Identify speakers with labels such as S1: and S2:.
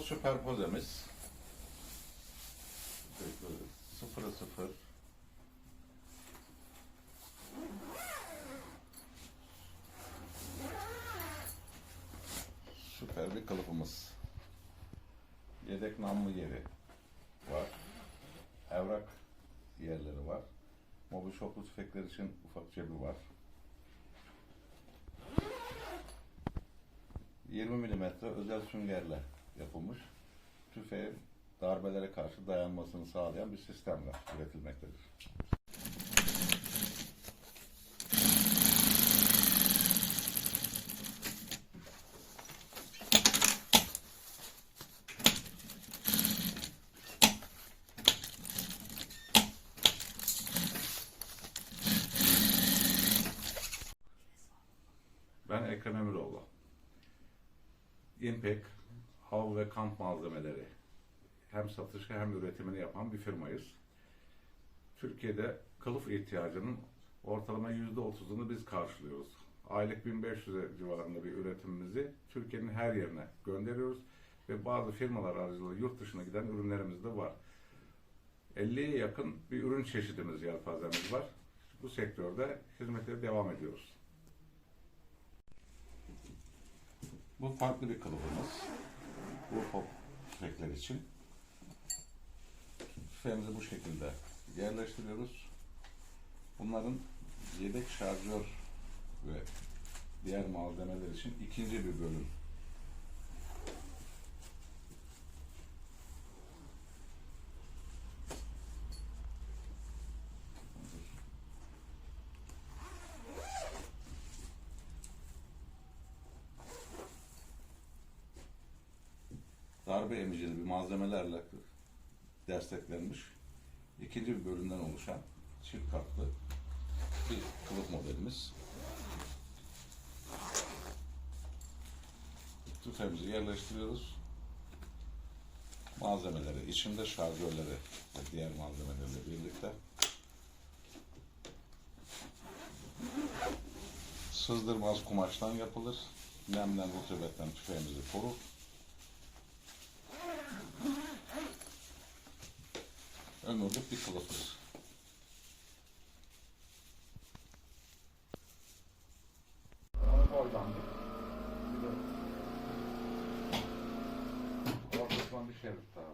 S1: süperpozemiz. Sıfırı sıfır. Süper bir kılıfımız. Yedek namlu yeri var. Evrak yerleri var. Mobil şoklu tüfekler için ufak cebi var. 20 milimetre özel süngerle yapılmış tüfeğin darbelere karşı dayanmasını sağlayan bir sistemle üretilmektedir. Ben Ekrem Emiroğlu. İmpek, hav ve kamp malzemeleri hem satışı hem üretimini yapan bir firmayız. Türkiye'de kılıf ihtiyacının ortalama yüzde otuzunu biz karşılıyoruz. Aylık 1500 civarında bir üretimimizi Türkiye'nin her yerine gönderiyoruz ve bazı firmalar aracılığıyla yurt dışına giden ürünlerimiz de var. 50'ye yakın bir ürün çeşidimiz, yelpazemiz var. Bu sektörde hizmete devam ediyoruz. Bu farklı bir kılıfımız. Bu top tüfekler için. Tüfeğimizi bu şekilde yerleştiriyoruz. Bunların yedek şarjör ve diğer malzemeler için ikinci bir bölüm. Darbe emicili bir malzemelerle desteklenmiş ikinci bir bölümden oluşan çift katlı bir kılıf modelimiz. Tüfeğimizi yerleştiriyoruz. Malzemeleri içinde şarjörleri ve diğer malzemelerle birlikte sızdırmaz kumaştan yapılır. Nemden, rutubetten tüfeğimizi korur. Ömürlük bir kılıftır. Oradan bir, ortasından bir şerit daha